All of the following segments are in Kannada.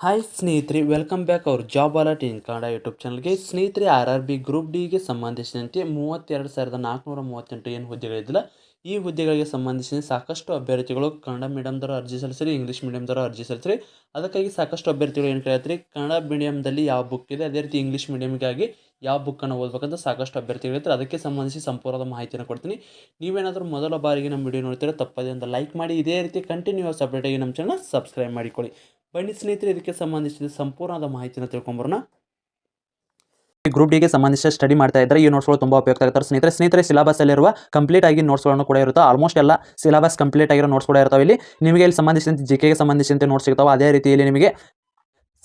ಹಾಯ್ ಸ್ನೇಹಿತರೆ welcome back our job alert in Kannada YouTube ಚಾನಲ್ಗೆ ಸ್ನೇಹಿತರೆ ಆರ್ ಆರ್ ಬಿ ಗ್ರೂಪ್ ಡಿಗೆ ಸಂಬಂಧಿಸಿದಂತೆ ಮೂವತ್ತೆರಡು ಸಾವಿರದ ನಾಲ್ಕುನೂರ ಮೂವತ್ತೆಂಟು ಏನು ಹುದ್ದೆಗಳಿದ್ದಿಲ್ಲ ಈ ಹುದ್ದೆಗಳಿಗೆ ಸಂಬಂಧಿಸಿದ ಸಾಕಷ್ಟು ಅಭ್ಯರ್ಥಿಗಳು ಕನ್ನಡ ಮೀಡಿಯಮ್ದವರು ಅರ್ಜಿ ಸಲ್ಲಿಸಿರಿ ಇಂಗ್ಲೀಷ್ ಮೀಡಿಯಮ್ದವರು ಅರ್ಜಿ ಸಲ್ಲಿಸಿರಿ. ಅದಕ್ಕಾಗಿ ಸಾಕಷ್ಟು ಅಭ್ಯರ್ಥಿಗಳು ಏನು ಕೇಳ್ತಾರೆ? ಕನ್ನಡ ಮೀಡಿಯಮ್ದಲ್ಲಿ ಯಾವ ಬುಕ್ ಇದೆ? ಅದೇ ರೀತಿ ಇಂಗ್ಲೀಷ್ ಮೀಡಿಯಮ್ಗಾಗಿ ಯಾವ ಬುಕ್ಕನ್ನು ಓದಬೇಕಂತ ಸಾಕಷ್ಟು ಅಭ್ಯರ್ಥಿಗಳು ಇರ್ತಾರೆ. ಅದಕ್ಕೆ ಸಂಬಂಧಿಸಿ ಸಂಪೂರ್ಣದ ಮಾಹಿತಿಯನ್ನು ಕೊಡ್ತೀನಿ. ನೀವೇನಾದರೂ ಮೊದಲ ಬಾರಿಗೆ ನಮ್ಮ ವಿಡಿಯೋ ನೋಡ್ತೀರಾ, ತಪ್ಪದೆ ಅಂತ ಲೈಕ್ ಮಾಡಿ, ಇದೇ ರೀತಿ ಕಂಟಿನ್ಯೂಸ್ ಅಪ್ಡೇಟಾಗಿ ನಮ್ಮ ಚಾನಲ್ ಸಬ್ಸ್ಕ್ರೈಬ್ ಮಾಡಿಕೊಳ್ಳಿ. ಬನ್ನಿ ಸ್ನೇಹಿತರೆ, ಇದಕ್ಕೆ ಸಂಬಂಧಿಸಿದ ಸಂಪೂರ್ಣವಾದ ಮಾಹಿತಿನ ತಿಳ್ಕೊಂಬರೋಣ. ಗ್ರೂಪ್ ಡಿಗೆ ಸಂಬಂಧಿಸಿದ ಸ್ಟಡಿ ಮಾಡ್ತಾ ಇದ್ದಾರೆ ಈ ನೋಟ್ಸ್ಗಳು ತುಂಬ ಉಪಯುಕ್ತ ಆಗ್ತಾರೆ ಸ್ನೇಹಿತರೆ ಸ್ನೇಹಿತರೆ ಸಿಲೆಬಸ್ ಅಲ್ಲಿರುವ ಕಂಪ್ಲೀಟ್ ಆಗಿ ನೋಟ್ಸ್ಗಳನ್ನು ಕೂಡ ಇರುತ್ತೆ. ಆಲ್ಮೋಸ್ಟ್ ಎಲ್ಲ ಸಿಲಬಸ್ ಕಂಪ್ಲೀಟ್ ಆಗಿರೋ ನೋಟ್ಸ್ ಕೂಡ ಇರ್ತಾವೆ ಇಲ್ಲಿ. ನಿಮಗೆ ಇಲ್ಲಿ ಸಂಬಂಧಿಸಿದಂತೆ ಜಿ ಕೆಗೆ ಸಂಬಂಧಿಸಿದಂತೆ ನೋಟ್ಸ್ ಸಿಗ್ತಾವೆ. ಅದೇ ರೀತಿಯಲ್ಲಿ ನಿಮಗೆ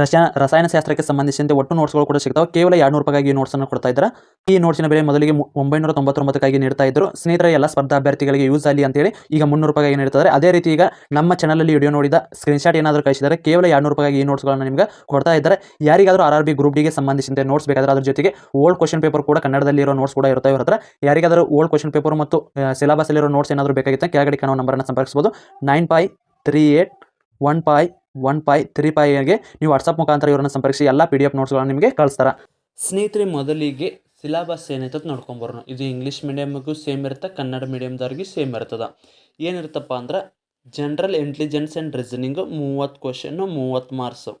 ರಸಾಯನ ರಸಾಯನಶಾಸ್ತ್ರಕ್ಕೆ ಸಂಬಂಧಿಸಿದಂತೆ ಒಟ್ಟು ನೋಟ್ಸ್ಗಳು ಕೂಡ ಸಿಗ್ತಾವೆ. ಕೇವಲ ಎರಡು ರೂಪಾಯಿಗಾಗಿ ಈ ನೋಟ್ಸನ್ನು ಕೊಡ್ತಾ ಇದ್ದಾರೆ. ಈ ನೋಟ್ಸಿನ ಬೆಲೆ ಮೊದಲಿಗೆ ಒಂಬೈನೂರ ತೊಂಬತ್ತೊಂಬತ್ತಕ್ಕಾಗಿ ನೀಡ್ತಾ ಇದ್ರು. ಸ್ನೇಹಿತರ, ಎಲ್ಲ ಸ್ಪರ್ಧಾ ಅಭ್ಯರ್ಥಿಗಳಿಗೆ ಯೂಸ್ ಆಗಲಿ ಅಂತೇಳಿ ಈಗ ಮುನ್ನೂರು ರೂಪಾಯಿಗೆ ನೀಡ್ತಾರೆ ಅದೇ ರೀತಿ ಈಗ ನಮ್ಮ ಚಾನಲಲ್ಲಿ ವಿಡಿಯೋ ನೋಡಿದ ಸ್ಕ್ರೀನ್ಶಾಟ್ ಏನಾದರೂ ಕಳಿಸಿದರೆ, ಕೇವಲ ಎರಡು ರೂಪಾಯಿಗೆ ಈ ನೋಟ್ಸ್ಗಳನ್ನು ನಿಮಗೆ ಕೊಡ್ತಾ ಇದ್ದಾರೆ. ಯಾರಿಗಾದರೂ ಆರ್ ಆರ್ ಬಿ ಗ್ರೂಪ್ ಡಿಗೆ ಸಂಬಂಧಿಸಿದಂತೆ ನೋಟ್ಸ್ ಬೇಕಾದ್ರೆ ಅದ್ರ ಜೊತೆಗೆ ಓಲ್ಡ್ ಕ್ವಶನ್ ಪೇಪರ್ ಕೂಡ ಕನ್ನಡದಲ್ಲಿ ಇರೋ ನೋಟ್ಸ್ ಕೂಡ ಇರುತ್ತೆ ಇವ್ರ ಯಾರಿಗಾದರೂ ಓಲ್ಡ್ ಕ್ವಶನ್ ಪೇಪರ್ ಮತ್ತು ಸಿಲಬಸ್ ಅಲ್ಲಿರೋ ನೋಟ್ಸ್ ಏನಾದರೂ ಬೇಕಾಗಿತ್ತು ಕೆಳಗಡೆ ಕಾಣೋ ನಂಬರನ್ನು ಸಂಪರ್ಕಿಸಬಹುದು. Nine five three eight one five one five, three ಪೈಗೆ ನೀವು ವಾಟ್ಸಪ್ ಮುಖಾಂತರ ಇವರನ್ನು ಸಂಪರ್ಕಿಸಿ, ಎಲ್ಲ ಪಿ ಡಿ ಎಫ್ ನೋಟ್ಸ್ಗಳನ್ನು ನಿಮಗೆ ಕಳಿಸ್ತಾರೆ. ಸ್ನೇಹಿತರೆ, ಮೊದಲಿಗೆ ಸಿಲಾಬಸ್ ಏನೈತದ ನೋಡ್ಕೊಂಬರೋಣ ಇದು ಇಂಗ್ಲೀಷ್ ಮೀಡಿಯಮ್ಗೂ ಸೇಮ್ ಇರುತ್ತೆ, ಕನ್ನಡ ಮೀಡಿಯಮ್ದವ್ರಿಗೆ ಸೇಮ್ ಇರ್ತದೆ ಏನಿರುತ್ತಪ್ಪ ಅಂದ್ರೆ ಜನರಲ್ ಇಂಟೆಲಿಜೆನ್ಸ್ ಆ್ಯಂಡ್ ರೀಸನಿಂಗು ಮೂವತ್ತು ಕ್ವಶನ್ನು ಮೂವತ್ತು ಮಾರ್ಕ್ಸು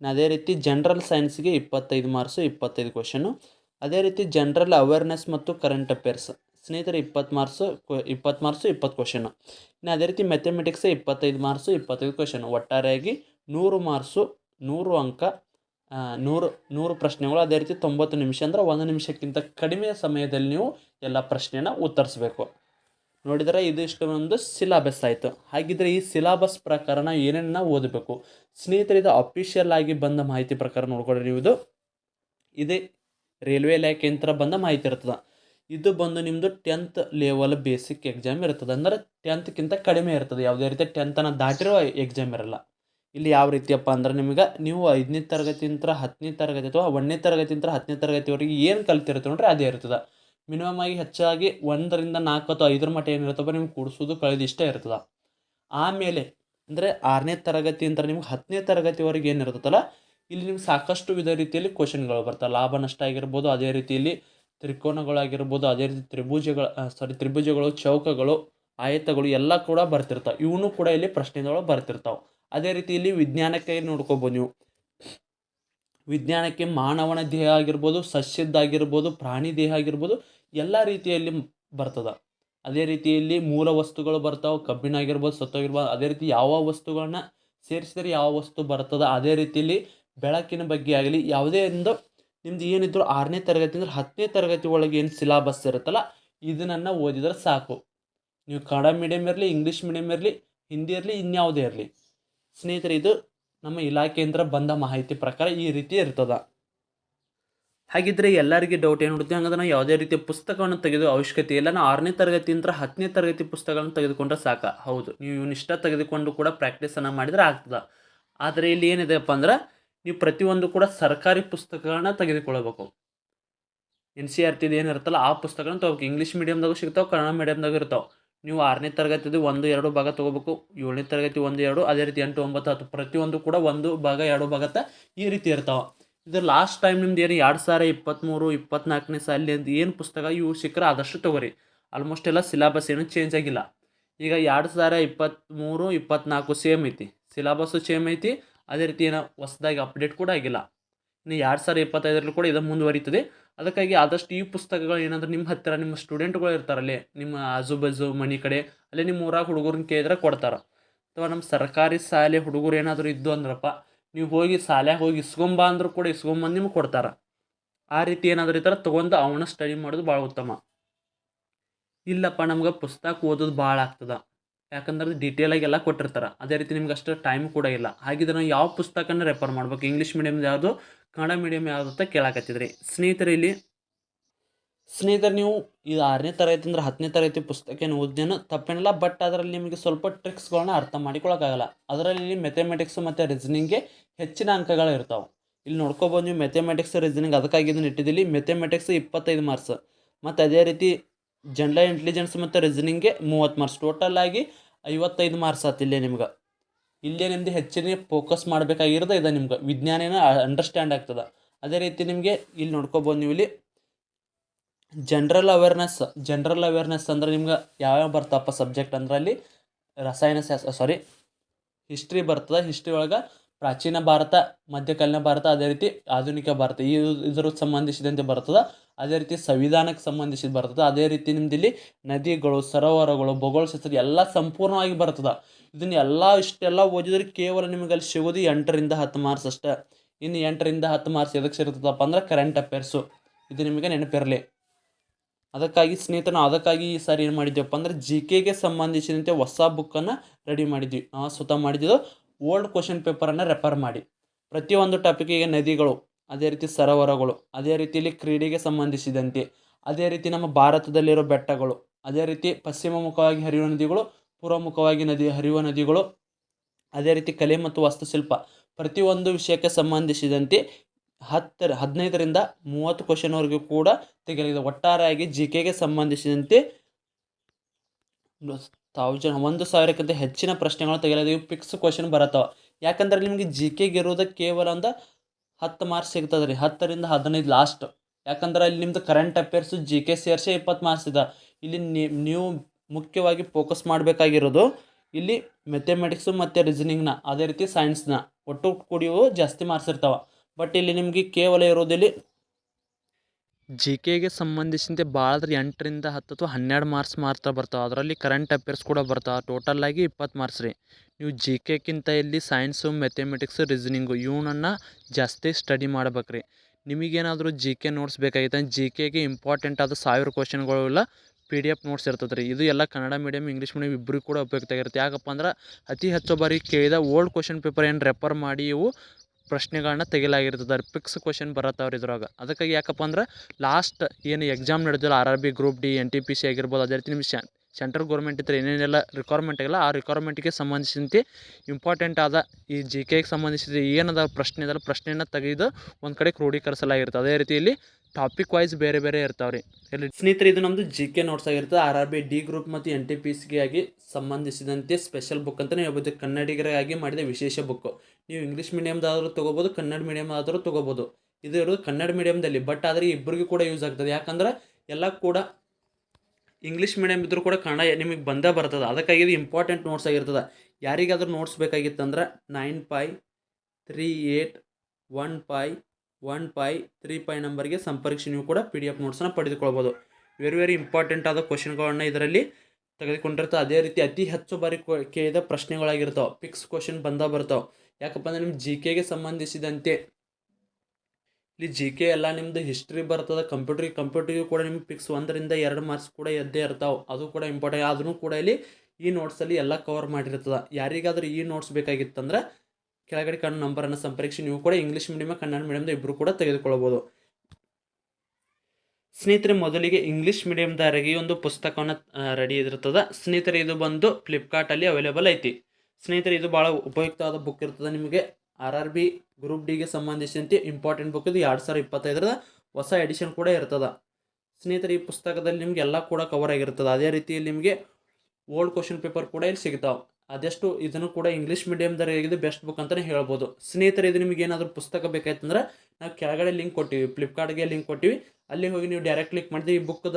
ಅದೇ ರೀತಿ ಜನರಲ್ ಸೈನ್ಸ್ಗೆ ಇಪ್ಪತ್ತೈದು ಮಾರ್ಕ್ಸು ಇಪ್ಪತ್ತೈದು ಕ್ವಶನ್ನು ಅದೇ ರೀತಿ ಜನರಲ್ ಅವೇರ್ನೆಸ್ ಮತ್ತು ಕರೆಂಟ್ ಅಫೇರ್ಸ್ ಸ್ನೇಹಿತರೆ, ಇಪ್ಪತ್ತು ಮಾರ್ಕ್ಸು ಇಪ್ಪತ್ತು ಮಾರ್ಕ್ಸು ಇಪ್ಪತ್ತು ಕ್ವಶನ್ನು ಇನ್ನು ಅದೇ ರೀತಿ ಮ್ಯಾಥಮೆಟಿಕ್ಸ್ ಇಪ್ಪತ್ತೈದು ಮಾರ್ಕ್ಸು ಇಪ್ಪತ್ತೈದು ಕ್ವಶನ್ ಒಟ್ಟಾರೆಯಾಗಿ ನೂರು ಮಾರ್ಕ್ಸು ನೂರು ಅಂಕ ನೂರು ನೂರು ಪ್ರಶ್ನೆಗಳು, ಅದೇ ರೀತಿ ತೊಂಬತ್ತು ನಿಮಿಷ ಅಂದ್ರೆ ಒಂದು ನಿಮಿಷಕ್ಕಿಂತ ಕಡಿಮೆ ಸಮಯದಲ್ಲಿ ನೀವು ಎಲ್ಲ ಪ್ರಶ್ನೆನ ಉತ್ತರಿಸಬೇಕು. ನೋಡಿದರೆ ಇದಿಷ್ಟು ಒಂದು ಸಿಲಾಬಸ್ ಆಯಿತು. ಹಾಗಿದ್ರೆ ಈ ಸಿಲಾಬಸ್ ಪ್ರಕಾರ ನಾವು ಏನೇನು ಓದಬೇಕು? ಸ್ನೇಹಿತರೆ, ಇದು ಅಫಿಷಿಯಲ್ ಆಗಿ ಬಂದ ಮಾಹಿತಿ ಪ್ರಕಾರ ನೋಡ್ಕೊಂಡ್ರೆ ನೀವು ಇದು ಇದೇ ರೈಲ್ವೆ ಇಲಾಖೆಯಿಂದ ಬಂದ ಮಾಹಿತಿ ಇರ್ತದೆ. ಇದು ಬಂದು ನಿಮ್ಮದು ಟೆಂತ್ ಲೆವೆಲ್ ಬೇಸಿಕ್ ಎಕ್ಸಾಮ್ ಇರ್ತದೆ. ಅಂದ್ರೆ ಟೆಂತ್ಕ್ಕಿಂತ ಕಡಿಮೆ ಇರ್ತದೆ. ಯಾವುದೇ ರೀತಿ ಟೆಂತನ್ನು ದಾಟಿರೋ ಎಕ್ಸಾಮ್ ಇರಲ್ಲ. ಇಲ್ಲಿ ಯಾವ ರೀತಿಯಪ್ಪ ಅಂದ್ರೆ ನಿಮಗೆ ನೀವು ಐದನೇ ತರಗತಿಯಿಂದ ಹತ್ತನೇ ತರಗತಿ ಅಥವಾ ಒಂದನೇ ತರಗತಿಯಿಂದ ಹತ್ತನೇ ತರಗತಿವರೆಗೆ ಏನು ಕಲ್ತಿರ್ತೀವಿ ನೋಡ್ರಿ ಅದೇ ಇರ್ತದೆ. ಮಿನಿಮಮ್ ಆಗಿ ಹೆಚ್ಚಾಗಿ ಒಂದರಿಂದ ನಾಲ್ಕು ಅಥವಾ ಐದರ ಮಟ್ಟ ಏನಿರುತ್ತಪ್ಪ ನಿಮ್ಗೆ ಕೂಡಿಸೋದು ಕಳೆದು ಇಷ್ಟೇ ಇರ್ತದೆ. ಆಮೇಲೆ ಅಂದರೆ ಆರನೇ ತರಗತಿಯಿಂದ ನಿಮ್ಗೆ ಹತ್ತನೇ ತರಗತಿವರೆಗೆ ಏನಿರ್ತದಲ್ಲ ಇಲ್ಲಿ ನಿಮ್ಗೆ ಸಾಕಷ್ಟು ವಿಧ ರೀತಿಯಲ್ಲಿ ಕ್ವಶನ್ಗಳು ಬರ್ತವೆ. ಲಾಭ, ನಷ್ಟ ಆಗಿರ್ಬೋದು, ಅದೇ ರೀತಿಯಲ್ಲಿ ತ್ರಿಕೋನಗಳಾಗಿರ್ಬೋದು, ಅದೇ ರೀತಿ ತ್ರಿಭುಜಗಳ ಸಾರಿ ತ್ರಿಭುಜಗಳು, ಚೌಕಗಳು, ಆಯತಗಳು ಎಲ್ಲ ಕೂಡ ಬರ್ತಿರ್ತಾವೆ. ಇವನು ಕೂಡ ಇಲ್ಲಿ ಪ್ರಶ್ನೆಗಳು ಬರ್ತಿರ್ತಾವೆ. ಅದೇ ರೀತಿ ಇಲ್ಲಿ ವಿಜ್ಞಾನಕ್ಕೆ ನೋಡ್ಕೋಬೋದು ನೀವು. ವಿಜ್ಞಾನಕ್ಕೆ ಮಾನವನ ದೇಹ ಆಗಿರ್ಬೋದು ಸಸ್ಯದ್ದಾಗಿರ್ಬೋದು ಪ್ರಾಣಿ ದೇಹ ಆಗಿರ್ಬೋದು, ಎಲ್ಲ ರೀತಿಯಲ್ಲಿ ಬರ್ತದೆ. ಅದೇ ರೀತಿಯಲ್ಲಿ ಮೂಲ ವಸ್ತುಗಳು ಬರ್ತಾವೆ, ಕಬ್ಬಿಣ ಆಗಿರ್ಬೋದು ಸತ್ತೋಗಿರ್ಬೋದು ಅದೇ ರೀತಿ ಯಾವ ವಸ್ತುಗಳನ್ನ ಸೇರಿಸಿದರೆ ಯಾವ ವಸ್ತು ಬರ್ತದೆ, ಅದೇ ರೀತಿಯಲ್ಲಿ ಬೆಳಕಿನ ಬಗ್ಗೆ ಆಗಲಿ, ಯಾವುದೇ ಒಂದು ನಿಮ್ದು ಏನಿದ್ರು ಆರನೇ ತರಗತಿ ಅಂದ್ರೆ ಹತ್ತನೇ ತರಗತಿ ಒಳಗೆ ಏನು ಸಿಲಾಬಸ್ ಇರುತ್ತಲ್ಲ ಇದನ್ನು ಓದಿದ್ರೆ ಸಾಕು. ನೀವು ಕನ್ನಡ ಮೀಡಿಯಮ್ ಇರಲಿ ಇಂಗ್ಲೀಷ್ ಮೀಡಿಯಮ್ ಇರಲಿ ಹಿಂದಿ ಇರಲಿ, ಇನ್ಯಾವುದೇ ಇರಲಿ. ಸ್ನೇಹಿತರೆ, ಇದು ನಮ್ಮ ಇಲಾಖೆಯಿಂದ ಬಂದ ಮಾಹಿತಿ ಪ್ರಕಾರ ಈ ರೀತಿ ಇರ್ತದ. ಹಾಗಿದ್ರೆ ಎಲ್ಲರಿಗೆ ಡೌಟ್ ಏನು ಹುಡುತ್ತೆ ಹಂಗಂದ್ರೆ ನಾವು ಯಾವುದೇ ರೀತಿಯ ಪುಸ್ತಕವನ್ನು ತೆಗೆದು ಅವಶ್ಯಕತೆ ಇಲ್ಲ. ನಾವು ಆರನೇ ತರಗತಿಯಿಂದ ಹತ್ತನೇ ತರಗತಿ ಪುಸ್ತಕಗಳನ್ನು ತೆಗೆದುಕೊಂಡ್ರೆ ಸಾಕ. ಹೌದು, ನೀವು ಇವನಿಷ್ಟ ತೆಗೆದುಕೊಂಡು ಕೂಡ ಪ್ರಾಕ್ಟೀಸನ್ನು ಮಾಡಿದ್ರೆ ಆಗ್ತದೆ. ಆದರೆ ಇಲ್ಲಿ ಏನಿದೆಪ್ಪ ಅಂದ್ರೆ ನೀವು ಪ್ರತಿಯೊಂದು ಕೂಡ ಸರ್ಕಾರಿ ಪುಸ್ತಕಗಳನ್ನ ತೆಗೆದುಕೊಳ್ಬೇಕು ಎನ್ ಸಿ ಆರ್ ಟಿದು ಏನಿರುತ್ತಲ್ಲ ಆ ಪುಸ್ತಕಗಳನ್ನ ತೊಗೋಬೇಕು. ಇಂಗ್ಲೀಷ್ ಮೀಡಿಯಮ್ದಾಗೂ ಸಿಗ್ತಾವೆ, ಕನ್ನಡ ಮೀಡಿಯಮ್ದಾಗೂ ಇರ್ತಾವೆ. ನೀವು ಆರನೇ ತರಗತಿದು ಒಂದು, ಎರಡು ಭಾಗ ತೊಗೋಬೇಕು. ಏಳನೇ ತರಗತಿ ಒಂದು, ಎರಡು, ಅದೇ ರೀತಿ ಎಂಟು, ಒಂಬತ್ತು, ಹತ್ತು, ಪ್ರತಿಯೊಂದು ಕೂಡ ಒಂದು ಭಾಗ, ಎರಡು ಭಾಗತ್ತ ಈ ರೀತಿ ಇರ್ತಾವೆ. ಇದು ಲಾಸ್ಟ್ ಟೈಮ್ ನಿಮ್ದು ಏನು ಎರಡು ಸಾವಿರ ಇಪ್ಪತ್ತ್ಮೂರು ಇಪ್ಪತ್ನಾಲ್ಕನೇ ಸಾಲಿ ಅಂತ ಏನು ಪುಸ್ತಕ ಇವು ಸಿಕ್ಕರೆ ಆದಷ್ಟು ತೊಗೋರಿ. ಆಲ್ಮೋಸ್ಟ್ ಎಲ್ಲ ಸಿಲಾಬಸ್ ಏನು ಚೇಂಜ್ ಆಗಿಲ್ಲ. ಈಗ ಎರಡು ಸಾವಿರ ಇಪ್ಪತ್ತ್ಮೂರು ಇಪ್ಪತ್ನಾಲ್ಕು ಸೇಮ್ ಐತಿ. ಸಿಲಾಬಸ್ಸು ಸೇಮ್ ಐತಿ. ಅದೇ ರೀತಿ ಏನೋ ಹೊಸದಾಗಿ ಅಪ್ಡೇಟ್ ಕೂಡ ಆಗಿಲ್ಲ. ಇನ್ನು ಎರಡು ಸಾವಿರ ಇಪ್ಪತ್ತೈದರಲ್ಲೂ ಕೂಡ ಇದು ಮುಂದುವರಿತದೆ. ಅದಕ್ಕಾಗಿ ಆದಷ್ಟು ಈ ಪುಸ್ತಕಗಳು ಏನಂದ್ರೆ ನಿಮ್ಮ ಹತ್ತಿರ ನಿಮ್ಮ ಸ್ಟೂಡೆಂಟ್ಗಳು ಇರ್ತಾರಲ್ಲೇ, ನಿಮ್ಮ ಆಜು ಬಾಜು ಮನೆ ಕಡೆ, ಅಲ್ಲೇ ನಿಮ್ಮ ಊರಾಗ ಹುಡುಗರನ್ನ ಕೇಳಿದ್ರೆ ಕೊಡ್ತಾರೆ. ಅಥವಾ ನಮ್ಮ ಸರ್ಕಾರಿ ಶಾಲೆ ಹುಡುಗರು ಏನಾದರೂ ಇದ್ದು ಅಂದ್ರಪ್ಪ, ನೀವು ಹೋಗಿ ಶಾಲೆಗೆ ಹೋಗಿ ಇಸ್ಕೊಂಬ ಅಂದ್ರೂ ಕೂಡ ಇಸ್ಕೊಂಬಂದು ನಿಮ್ಗೆ ಕೊಡ್ತಾರೆ. ಆ ರೀತಿ ಏನಾದರೂ ಈ ಥರ ತೊಗೊಂಡು ಅವನ ಸ್ಟಡಿ ಮಾಡೋದು ಭಾಳ ಉತ್ತಮ. ಇಲ್ಲಪ್ಪ, ನಮ್ಗೆ ಪುಸ್ತಕ ಓದೋದು ಭಾಳ ಆಗ್ತದೆ. ಯಾಕಂದ್ರೆ ಆಗಿ ಎಲ್ಲ ಕೊಟ್ಟಿರ್ತಾರೆ. ಅದೇ ರೀತಿ ನಿಮ್ಗೆ ಅಷ್ಟು ಟೈಮ್ ಕೂಡ ಇಲ್ಲ. ಹಾಗಿದ್ರೆ ನಾವು ಯಾವ ಪುಸ್ತಕನ ರೆಫರ್ ಮಾಡ್ಬೇಕು? ಇಂಗ್ಲೀಷ್ ಮೀಡಿಯಮ್ ಯಾವುದು? ಕನ್ನಡ ಮೀಡಿಯಮ್ ಯಾವುದು ಅಂತ ಕೇಳಾಕತ್ತಿದ್ರಿ. ಸ್ನೇಹಿತರೆ, ಇಲ್ಲಿ ಸ್ನೇಹಿತರೆ, ನೀವು ಇದು ಆರನೇ ತರಗತಿ ಅಂದ್ರೆ ಹತ್ತನೇ ತರಗತಿ ಪುಸ್ತಕ ಏನು ಓದಿದೇನು ತಪ್ಪೇನಿಲ್ಲ. ಬಟ್ ಅದರಲ್ಲಿ ನಿಮಗೆ ಸ್ವಲ್ಪ ಟ್ರಿಕ್ಸ್ಗಳನ್ನ ಅರ್ಥ ಮಾಡಿಕೊಳ್ಳೋಕ್ಕಾಗಲ್ಲ ಅದರಲ್ಲಿ ಮೆಥಮೆಟಿಕ್ಸ್ ಮತ್ತು ರೀಸನಿಂಗ್ಗೆ ಹೆಚ್ಚಿನ ಅಂಕಗಳು ಇರ್ತಾವೆ. ಇಲ್ಲಿ ನೋಡ್ಕೊಬೋದು ನೀವು ಮೆಥಮೆಟಿಕ್ಸ್ ರೀಸನಿಂಗ್ ಅದಕ್ಕಾಗಿ ಇದನ್ನು ಇಟ್ಟಿದ್ದಿಲ್ಲಿ ಮೆಥಮೆಟಿಕ್ಸ್ ಇಪ್ಪತ್ತೈದು ಮಾರ್ಕ್ಸ್ ಮತ್ತು ಅದೇ ರೀತಿ ಜನರಲ್ ಇಂಟೆಲಿಜೆನ್ಸ್ ಮತ್ತು ರೀಸನಿಂಗ್ಗೆ ಮೂವತ್ತು ಮಾರ್ಕ್ಸ್ ಟೋಟಲ್ ಆಗಿ ಐವತ್ತೈದು ಮಾರ್ಕ್ಸ್ ಆತು ಇಲ್ಲೇ ನಿಮ್ಗೆ. ಇಲ್ಲೇ ನಿಮ್ದು ಹೆಚ್ಚಿನ ಫೋಕಸ್ ಮಾಡಬೇಕಾಗಿರೋದು ಇದೆ ನಿಮ್ಗೆ. ವಿಜ್ಞಾನನ ಅಂಡರ್ಸ್ಟ್ಯಾಂಡ್ ಆಗ್ತದೆ. ಅದೇ ರೀತಿ ನಿಮಗೆ ಇಲ್ಲಿ ನೋಡ್ಕೋಬೋದು ನೀವು ಇಲ್ಲಿ. ಜನ್ರಲ್ ಅವೇರ್ನೆಸ್ ಜನ್ರಲ್ ಅವೇರ್ನೆಸ್ ಅಂದ್ರೆ ನಿಮ್ಗೆ ಯಾವ್ಯಾವ ಬರ್ತಪ್ಪ ಸಬ್ಜೆಕ್ಟ್ ಅಂದ್ರೆ ಅಲ್ಲಿ? ರಸಾಯನ ಶಾಸ್ತ್ರ ಸಾರಿ ಹಿಸ್ಟ್ರಿ ಬರ್ತದೆ. ಹಿಸ್ಟ್ರಿ ಒಳಗೆ ಪ್ರಾಚೀನ ಭಾರತ, ಮಧ್ಯಕಾಲೀನ ಭಾರತ, ಅದೇ ರೀತಿ ಆಧುನಿಕ ಭಾರತ, ಈ ಇದರ ಸಂಬಂಧಿಸಿದಂತೆ ಬರ್ತದೆ. ಅದೇ ರೀತಿ ಸಂವಿಧಾನಕ್ಕೆ ಸಂಬಂಧಿಸಿದ ಬರ್ತದೆ. ಅದೇ ರೀತಿ ನಿಮ್ದು ಇಲ್ಲಿ ನದಿಗಳು, ಸರೋವರಗಳು, ಭೂಗೋಳಶಾಸ್ತ್ರ ಎಲ್ಲ ಸಂಪೂರ್ಣವಾಗಿ ಬರ್ತದೆ. ಇದನ್ನ ಎಲ್ಲ ಇಷ್ಟೆಲ್ಲ ಓದಿದ್ರೆ ಕೇವಲ ನಿಮಗೆ ಅಲ್ಲಿ ಸಿಗೋದು ಎಂಟರಿಂದ ಹತ್ತು ಮಾರ್ಕ್ಸ್ ಅಷ್ಟೇ. ಇನ್ನು ಎಂಟರಿಂದ ಹತ್ತು ಮಾರ್ಕ್ಸ್ ಎದಕ್ಕೆ ಸಿಗ್ತದಪ್ಪ ಅಂದ್ರೆ ಕರೆಂಟ್ ಅಫೇರ್ಸು ಇದು ನಿಮಗೆ ನೆನಪಿರಲಿ. ಅದಕ್ಕಾಗಿ ಸ್ನೇಹಿತರು ಅದಕ್ಕಾಗಿ ಈ ಸಾರಿ ಏನು ಮಾಡಿದ್ದೀವಪ್ಪ ಅಂದ್ರೆ ಜಿ ಕೆಗೆ ಸಂಬಂಧಿಸಿದಂತೆ ಹೊಸ ಬುಕ್ಕನ್ನು ರೆಡಿ ಮಾಡಿದ್ವಿ. ನಾವು ಸ್ವತಃ ಮಾಡಿದ್ದು ಓಲ್ಡ್ ಕ್ವಶನ್ ಪೇಪರನ್ನು ರೆಫರ್ ಮಾಡಿ. ಪ್ರತಿಯೊಂದು ಟಾಪಿಕಿಗೆ ನದಿಗಳು, ಅದೇ ರೀತಿ ಸರೋವರಗಳು, ಅದೇ ರೀತಿಯಲ್ಲಿ ಕ್ರೀಡೆಗೆ ಸಂಬಂಧಿಸಿದಂತೆ, ಅದೇ ರೀತಿ ನಮ್ಮ ಭಾರತದಲ್ಲಿರೋ ಬೆಟ್ಟಗಳು, ಅದೇ ರೀತಿ ಪಶ್ಚಿಮ ಮುಖವಾಗಿ ಹರಿಯುವ ನದಿಗಳು, ಪೂರ್ವಮುಖವಾಗಿ ನದಿ, ಹರಿಯುವ ನದಿಗಳು, ಅದೇ ರೀತಿ ಕಲೆ ಮತ್ತು ವಾಸ್ತುಶಿಲ್ಪ ಪ್ರತಿಯೊಂದು ವಿಷಯಕ್ಕೆ ಸಂಬಂಧಿಸಿದಂತೆ ಹತ್ತರ ಹದಿನೈದರಿಂದ ಮೂವತ್ತು ಕ್ವಶನ್ವರೆಗೂ ಕೂಡ ತೆಗೆಯಲಾಗಿದೆ. ಒಟ್ಟಾರೆಯಾಗಿ ಜಿ ಕೆಗೆ ಸಂಬಂಧಿಸಿದಂತೆ ತೌಸಂಡ್ ಒಂದು ಸಾವಿರಕ್ಕಿಂತ ಹೆಚ್ಚಿನ ಪ್ರಶ್ನೆಗಳು ತೆಗೆಯಲಾಗಿದೆ. ಇವು ಫಿಕ್ಸ್ ಕ್ವಶನ್ ಬರತ್ತವ. ಯಾಕಂದ್ರೆ ನಿಮಗೆ ಜಿ ಕೆಗೆ ಇರೋದು ಕೇವಲ ಒಂದು ಹತ್ತು ಮಾರ್ಕ್ಸ್ ಸಿಗ್ತದೆ ರೀ. ಹತ್ತರಿಂದ ಹದಿನೈದು ಲಾಸ್ಟ್ ಯಾಕಂದ್ರೆ ಅಲ್ಲಿ ನಿಮ್ಮದು ಕರೆಂಟ್ ಅಫೇರ್ಸು ಜಿ ಕೆ ಸೇರಿಸಿ ಇಪ್ಪತ್ತು ಮಾರ್ಕ್ಸ್ ಇದೆ. ಇಲ್ಲಿ ನೀವು ಮುಖ್ಯವಾಗಿ ಫೋಕಸ್ ಮಾಡಬೇಕಾಗಿರೋದು ಇಲ್ಲಿ ಮೆಥಮೆಟಿಕ್ಸು ಮತ್ತು ರೀಸನಿಂಗ್ನ ಅದೇ ರೀತಿ ಸೈನ್ಸ್ನ ಒಟ್ಟು ಕೂಡಿಯೂ ಜಾಸ್ತಿ ಮಾರ್ಕ್ಸ್ ಇರ್ತಾವೆ. ಬಟ್ ಇಲ್ಲಿ ನಿಮಗೆ ಕೇವಲ ಇರೋದಿಲ್ಲಿ ಜಿ ಕೆಗೆ ಸಂಬಂಧಿಸಿದಂತೆ ಭಾಳ ಅಂದ್ರೆ ಎಂಟರಿಂದ ಹತ್ತು ಅಥವಾ ಹನ್ನೆರಡು ಮಾರ್ಕ್ಸ್ ಮಾತ್ರ ಬರ್ತಾವೆ. ಅದರಲ್ಲಿ ಕರೆಂಟ್ ಅಫೇರ್ಸ್ ಕೂಡ ಬರ್ತಾವೆ. ಟೋಟಲ್ ಆಗಿ ಇಪ್ಪತ್ತು ಮಾರ್ಕ್ಸ್ ರೀ. ನೀವು ಜಿ ಕೆಕ್ಕಿಂತ ಇಲ್ಲಿ ಸೈನ್ಸು ಮೆಥಮೆಟಿಕ್ಸು ರೀಸನಿಂಗು ಇವನನ್ನು ಜಾಸ್ತಿ ಸ್ಟಡಿ ಮಾಡ್ಬೇಕು ರೀ. ನಿಮಗೇನಾದರೂ ಜಿ ಕೆ ನೋಟ್ಸ್ ಬೇಕಾಗಿತ್ತು ಜಿ ಕೆಗೆ ಇಂಪಾರ್ಟೆಂಟ್ ಆದ ಸಾವಿರ ಕ್ವಶನ್ಗಳೆಲ್ಲ ಪಿ ಡಿ ಎಫ್ ನೋಟ್ಸ್ ಇರ್ತದೆ ರೀ. ಇದು ಎಲ್ಲ ಕನ್ನಡ ಮೀಡಿಯಮ್ ಇಂಗ್ಲೀಷ್ ಮೀಡಿಯಮ್ ಇಬ್ಬರಿಗೂ ಕೂಡ ಉಪಯುಕ್ತ ಆಗಿರುತ್ತೆ. ಯಾಕಪ್ಪ ಅಂದ್ರೆ ಅತಿ ಹೆಚ್ಚು ಬಾರಿ ಕೇಳಿದ ಓಲ್ಡ್ ಕ್ವಶನ್ ಪೇಪರ್ ಏನು ರೆಫರ್ ಮಾಡಿ ಇವು ಪ್ರಶ್ನೆಗಳನ್ನ ತೆಗೆಯಲಾಗಿರ್ತದೆ. ಪಿಕ್ಸ್ ಕ್ವಶನ್ ಬರತ್ತವ್ರಿ ಇದ್ರಾಗ. ಅದಕ್ಕಾಗಿ ಯಾಕಪ್ಪ ಅಂದ್ರೆ ಲಾಸ್ಟ್ ಏನು ಎಕ್ಸಾಮ್ ನಡೆದಿಲ್ಲ R R B group D N T P C ಆಗಿರ್ಬೋದು, ಅದೇ ರೀತಿ ನಿಮ್ಗೆ ಸೆಂಟ್ರಲ್ ಗೌರ್ಮೆಂಟ್ ಇದ್ರೆ ಏನೇನೆಲ್ಲ ರಿಕ್ವೈರ್ಮೆಂಟ್ ಆಗಿಲ್ಲ ಆ ರಿಕ್ವೈರ್ಮೆಂಟ್ಗೆ ಸಂಬಂಧಿಸಿದಂತೆ ಇಂಪಾರ್ಟೆಂಟ್ ಆದ ಈ ಜಿ ಕೆಗೆ ಸಂಬಂಧಿಸಿದ ಏನದ ಪ್ರಶ್ನೆ ಅದಲ್ಲ ಪ್ರಶ್ನೆಯನ್ನು ತೆಗೆದು ಒಂದು ಕಡೆ ಕ್ರೋಢೀಕರಿಸಲಾಗಿರುತ್ತೆ ಅದೇ ರೀತಿಯಲ್ಲಿ ಟಾಪಿಕ್ ವೈಸ್ ಬೇರೆ ಬೇರೆ ಇರ್ತಾವೆ ರೀ ಇಲ್ಲಿ ಸ್ನೇಹಿತರೆ, ಇದು ನಮ್ಮದು ಜಿ ಕೆ ನೋಟ್ಸ್ ಆಗಿರ್ತದೆ R R B D group ಮತ್ತು ಎನ್ ಟಿ ಪಿ ಸಿಗೆ ಆಗಿ ಸಂಬಂಧಿಸಿದಂತೆ ಸ್ಪೆಷಲ್ ಬುಕ್ ಅಂತಲೇ ಹೇಳ್ಬೋದು. ಕನ್ನಡಿಗರಾಗಿ ಮಾಡಿದ ವಿಶೇಷ ಬುಕ್ ನೀವು ಇಂಗ್ಲೀಷ್ ಮೀಡಿಯಮ್ದಾದರೂ ತೊಗೋಬೋದು ಕನ್ನಡ ಮೀಡಿಯಮ್ ಆದರೂ ತೊಗೋಬೋದು. ಇದು ಇರೋದು ಕನ್ನಡ ಮೀಡಿಯಮ್ದಲ್ಲಿ ಬಟ್ ಆದರೆ ಇಬ್ಬರಿಗೂ ಕೂಡ ಯೂಸ್ ಆಗ್ತದೆ. ಯಾಕಂದ್ರೆ ಎಲ್ಲ ಕೂಡ ಇಂಗ್ಲೀಷ್ ಮೀಡಿಯಮ್ ಇದ್ರೂ ಕೂಡ ಕನ್ನಡ ನಿಮಗೆ ಬಂದೇ ಬರ್ತದೆ. ಅದಕ್ಕಾಗಿ ಇದು ಇಂಪಾರ್ಟೆಂಟ್ ನೋಟ್ಸ್ ಆಗಿರ್ತದೆ. ಯಾರಿಗಾದ್ರೂ notes ಬೇಕಾಗಿತ್ತಂದ್ರೆ nine five three eight one five one five three five ನಂಬರ್ಗೆ ಸಂಪರ್ಕಿಸಿ ನೀವು ಕೂಡ ಪಿ ಡಿ ಎಫ್ ನೋಟ್ಸನ್ನು ಪಡೆದುಕೊಳ್ಬೋದು. ವೆರಿ ವೆರಿ ಇಂಪಾರ್ಟೆಂಟ್ ಆದ ಕ್ವಶನ್ಗಳನ್ನು ಇದರಲ್ಲಿ ತೆಗೆದುಕೊಂಡಿರ್ತವೆ ಅದೇ ರೀತಿ ಅತಿ ಹೆಚ್ಚು ಬಾರಿ ಕೇಳಿದ ಪ್ರಶ್ನೆಗಳಾಗಿರ್ತಾವೆ. ಫಿಕ್ಸ್ ಕ್ವಶನ್ ಬಂದ ಬರ್ತಾವೆ. ಯಾಕಪ್ಪ ಅಂದ್ರೆ ನಿಮ್ಮ ಜಿ ಕೆಗೆ ಸಂಬಂಧಿಸಿದಂತೆ ಇಲ್ಲಿ ಜಿ ಕೆ ಎಲ್ಲ ನಿಮ್ಮದು ಹಿಸ್ಟ್ರಿ ಬರ್ತದೆ. ಕಂಪ್ಯೂಟ್ರಿಗೆ ಕಂಪ್ಯೂಟ್ರಿಗೂ ಕೂಡ ನಿಮ್ಗೆ ಫಿಕ್ಸ್ ಒಂದರಿಂದ ಎರಡು ಮಾರ್ಕ್ಸ್ ಕೂಡ ಎದ್ದೇ ಇರ್ತಾವೆ. ಅದು ಕೂಡ ಇಂಪಾರ್ಟೆಂಟ್ ಅದನ್ನು ಕೂಡ ಇಲ್ಲಿ ಈ ನೋಟ್ಸಲ್ಲಿ ಎಲ್ಲ ಕವರ್ ಮಾಡಿರ್ತದೆ. ಯಾರಿಗಾದರೂ ಈ ನೋಟ್ಸ್ ಬೇಕಾಗಿತ್ತಂದ್ರೆ ಕೆಳಗಡೆ ಕಣ್ಣು ನಂಬರನ್ನು ಸಂಪರ್ಕಿಸಿ ನೀವು ಕೂಡ ಇಂಗ್ಲೀಷ್ ಮೀಡಿಯಂ ಕನ್ನಡ ಮೀಡಿಯಮ್ದು ಇಬ್ಬರು ಕೂಡ ತೆಗೆದುಕೊಳ್ಳಬಹುದು. ಸ್ನೇಹಿತರೆ, ಮೊದಲಿಗೆ ಇಂಗ್ಲೀಷ್ ಮೀಡಿಯಮ್ದಾರಿಗೆ ಒಂದು ಪುಸ್ತಕವನ್ನು ರೆಡಿ ಇದಿರ್ತದೆ ಸ್ನೇಹಿತರೆ, ಇದು ಬಂದು ಫ್ಲಿಪ್ಕಾರ್ಟಲ್ಲಿ ಅವೈಲೇಬಲ್ ಐತಿ. ಸ್ನೇಹಿತರೆ, ಇದು ಭಾಳ ಉಪಯುಕ್ತವಾದ ಬುಕ್ ಇರ್ತದೆ ನಿಮಗೆ. ಆರ್ ಆರ್ ಬಿ ಗ್ರೂಪ್ ಡಿಗೆ ಸಂಬಂಧಿಸಿದಂತೆ ಇಂಪಾರ್ಟೆಂಟ್ ಬುಕ್ ಇದು ಎರಡು ಸಾವಿರ ಇಪ್ಪತ್ತೈದರ ಹೊಸ ಎಡಿಷನ್ ಕೂಡ ಇರ್ತದೆ. ಸ್ನೇಹಿತರೆ, ಈ ಪುಸ್ತಕದಲ್ಲಿ ನಿಮಗೆ ಎಲ್ಲ ಕೂಡ ಕವರ್ ಆಗಿರ್ತದೆ. ಅದೇ ರೀತಿಯಲ್ಲಿ ನಿಮಗೆ ಓಲ್ಡ್ ಕ್ವಶನ್ ಪೇಪರ್ ಕೂಡ ಇಲ್ಲಿ ಸಿಗ್ತಾವೆ. ಅದೆಷ್ಟು ಇದನ್ನು ಕೂಡ ಇಂಗ್ಲೀಷ್ ಇದು ಬೆಸ್ಟ್ ಬುಕ್ ಅಂತಲೇ ಹೇಳ್ಬೋದು. ಸ್ನೇಹಿತರೆ, ಇದು ನಿಮಗೆ ಏನಾದರೂ ಪುಸ್ತಕ ಬೇಕಾಯ್ತಂದ್ರೆ ನಾವು ಕೆಳಗಡೆ ಲಿಂಕ್ ಕೊಟ್ಟಿವಿ ಫ್ಲಿಪ್ಕಾರ್ಟ್ಗೆ ಲಿಂಕ್ ಕೊಟ್ಟಿವಿ. ಅಲ್ಲಿ ಹೋಗಿ ನೀವು ಡೈರೆಕ್ಟ್ ಕ್ಲಿಕ್ ಮಾಡಿದ್ರೆ ಈ ಬುಕ್ದ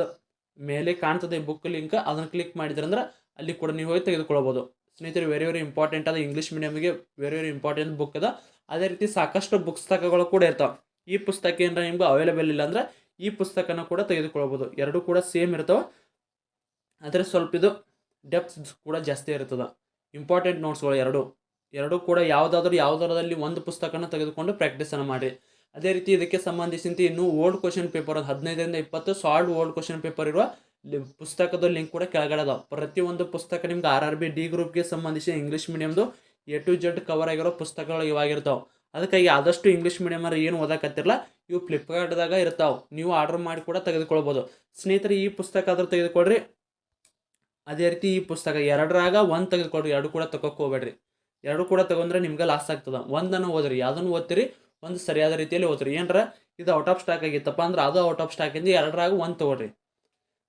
ಮೇಲೆ ಕಾಣ್ತದೆ ಈ ಬುಕ್ ಲಿಂಕ್ ಅದನ್ನು ಕ್ಲಿಕ್ ಮಾಡಿದ್ರಂದ್ರೆ ಅಲ್ಲಿ ಕೂಡ ನೀವು ಹೋಗಿ ತೆಗೆದುಕೊಳ್ಬೋದು. ಸ್ನೇಹಿತರೆ ವೆರಿ ವೆರಿ ಇಂಪಾರ್ಟೆಂಟ್ ಆದ ಇಂಗ್ಲೀಷ್ ಮೀಡಿಯಮ್ಗೆ ವೆರಿ ವೆರಿ ಇಂಪಾರ್ಟೆಂಟ್ ಬುಕ್ ಅದ. ಅದೇ ರೀತಿ ಸಾಕಷ್ಟು ಪುಸ್ತಕಗಳು ಕೂಡ ಇರ್ತಾವೆ. ಈ ಪುಸ್ತಕ ಏನಾರ ನಿಮ್ಗೆ ಅವೈಲೇಬಲ್ ಇಲ್ಲ ಅಂದ್ರೆ ಈ ಪುಸ್ತಕನ ಕೂಡ ತೆಗೆದುಕೊಳ್ಬೋದು. ಎರಡೂ ಕೂಡ ಸೇಮ್ ಇರ್ತಾವೆ. ಆದರೆ ಸ್ವಲ್ಪ ಇದು ಡೆಪ್ಸ್ ಕೂಡ ಜಾಸ್ತಿ ಇರ್ತದೆ ಇಂಪಾರ್ಟೆಂಟ್ ನೋಟ್ಸ್ಗಳು ಎರಡು. ಎರಡೂ ಕೂಡ ಯಾವುದಾದ್ರೂ ಯಾವುದರದಲ್ಲಿ ಒಂದು ಪುಸ್ತಕನ ತೆಗೆದುಕೊಂಡು ಪ್ರಾಕ್ಟೀಸನ್ನು ಮಾಡಿ. ಅದೇ ರೀತಿ ಇದಕ್ಕೆ ಸಂಬಂಧಿಸಿದಂತೆ ಇನ್ನೂ ಓಲ್ಡ್ ಕ್ವಶನ್ ಪೇಪರ್ ಒಂದು ಹದಿನೈದರಿಂದ ಇಪ್ಪತ್ತು ಸಾಲ್ಡ್ ಓಲ್ಡ್ ಕ್ವಶನ್ ಪೇಪರ್ ಇರುವ ಲಿ- ಪುಸ್ತಕದ ಲಿಂಕ್ ಕೂಡ ಕೆಳಗಡೆ ಅದಾವ. ಪ್ರತಿಯೊಂದು ಪುಸ್ತಕ ನಿಮ್ಗೆ ಆರ್ ಆರ್ ಬಿ ಡಿ ಗ್ರೂಪ್ಗೆ ಸಂಬಂಧಿಸಿ ಇಂಗ್ಲೀಷ್ ಮೀಡಿಯಮ್ದು ಎ ಟು ಜೆಡ್ ಕವರ್ ಆಗಿರೋ ಪುಸ್ತಕಗಳು ಇವಾಗಿರ್ತಾವೆ. ಅದಕ್ಕಾಗಿ ಆದಷ್ಟು ಇಂಗ್ಲೀಷ್ ಅಲ್ಲಿ ಏನು ಓದಕತ್ತಿರಲ್ಲ ಇವು ಫ್ಲಿಪ್ಕಾರ್ಟ್ದಾಗ ಇರ್ತಾವೆ. ನೀವು ಆರ್ಡರ್ ಮಾಡಿ ಕೂಡ ತೆಗೆದುಕೊಳ್ಬೋದು. ಸ್ನೇಹಿತರೆ, ಈ ಪುಸ್ತಕ ಆದರೂ ತೆಗೆದುಕೊಳ್ರಿ ಅದೇ ರೀತಿ ಈ ಪುಸ್ತಕ ಎರಡರಾಗ ಒಂದು ತೆಗೆದುಕೊಳ್ರಿ ಎರಡು ಕೂಡ ತಗೋಕ್ ಹೋಗ್ಬೇಡ್ರಿ. ಎರಡು ಕೂಡ ತಗೊಂಡ್ರೆ ನಿಮ್ಗೆ ಲಾಸ್ ಆಗ್ತದೆ. ಒಂದನ್ನು ಓದ್ರಿ, ಯಾವುದನ್ನು ಓದ್ತೀರಿ? ಒಂದು ಸರಿಯಾದ ರೀತಿಯಲ್ಲಿ ಓದ್ರಿ. ಏನರ? ಇದು ಔಟ್ ಆಫ್ ಸ್ಟಾಕ್ ಆಗಿತ್ತಪ್ಪ ಅಂದ್ರೆ ಅದು ಔಟ್ ಆಫ್ ಸ್ಟಾಕ್ ಇಂದ ಎರಡರಾಗ ಒಂದು ತಗೊಳ್ರಿ